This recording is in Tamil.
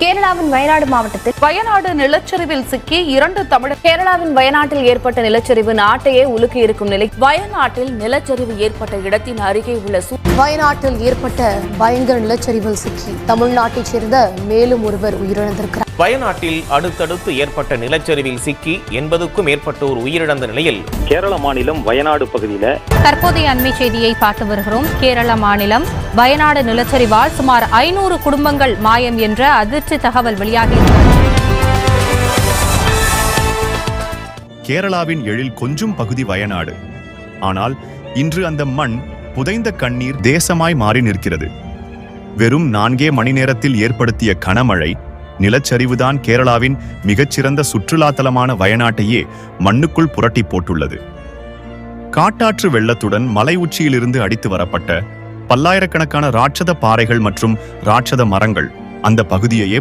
கேரளாவின் வயநாடு மாவட்டத்தில் வயநாடு நிலச்சரிவில் சிக்கி இரண்டு தமிழர் கேரளாவின் வயநாட்டில் ஏற்பட்ட நிலச்சரிவு நாட்டையே உலுக்கி இருக்கும் நிலை வயநாட்டில் நிலச்சரிவு ஏற்பட்ட இடத்தின் அருகே உள்ள வயநாட்டில் ஏற்பட்ட பயங்கர நிலச்சரிவில் சிக்கி. தமிழ்நாட்டைச் சேர்ந்த மேலும் ஒருவர் உயிரிழந்திருக்கிறார். வயநாட்டில் அடுத்தடுத்து ஏற்பட்ட நிலச்சரிவில் சிக்கி எண்பதுக்கும் மேற்பட்டோர் உயிரிழந்த நிலையில் கேரள மாநிலம் வயநாடு பகுதியில் தற்போதைய அண்மை செய்தியை பார்த்து வருகிறோம். கேரள மாநிலம் வயநாடு நிலச்சரிவால் சுமார் ஐநூறு குடும்பங்கள் மாயம் என்ற அதிர்ச்சி தகவல் வெளியாகியிருக்கிறது கேரளாவின் எழில் கொஞ்சும் பகுதி வயநாடு. ஆனால் இன்று அந்த மண் புதைந்த கண்ணீர் தேசமாய் மாறி நிற்கிறது. வெறும் நான்கே மணி நேரத்தில் ஏற்படுத்திய கனமழை நிலச்சரிவுதான் கேரளாவின் மிகச்சிறந்த சுற்றுலாத்தலமான வயநாட்டையே மண்ணுக்குள் புரட்டி போட்டுள்ளது. காட்டாற்று வெள்ளத்துடன் மலை உச்சியிலிருந்து அடித்து வரப்பட்ட பல்லாயிரக்கணக்கான ராட்சத பாறைகள் மற்றும் ராட்சத மரங்கள் அந்த பகுதியையே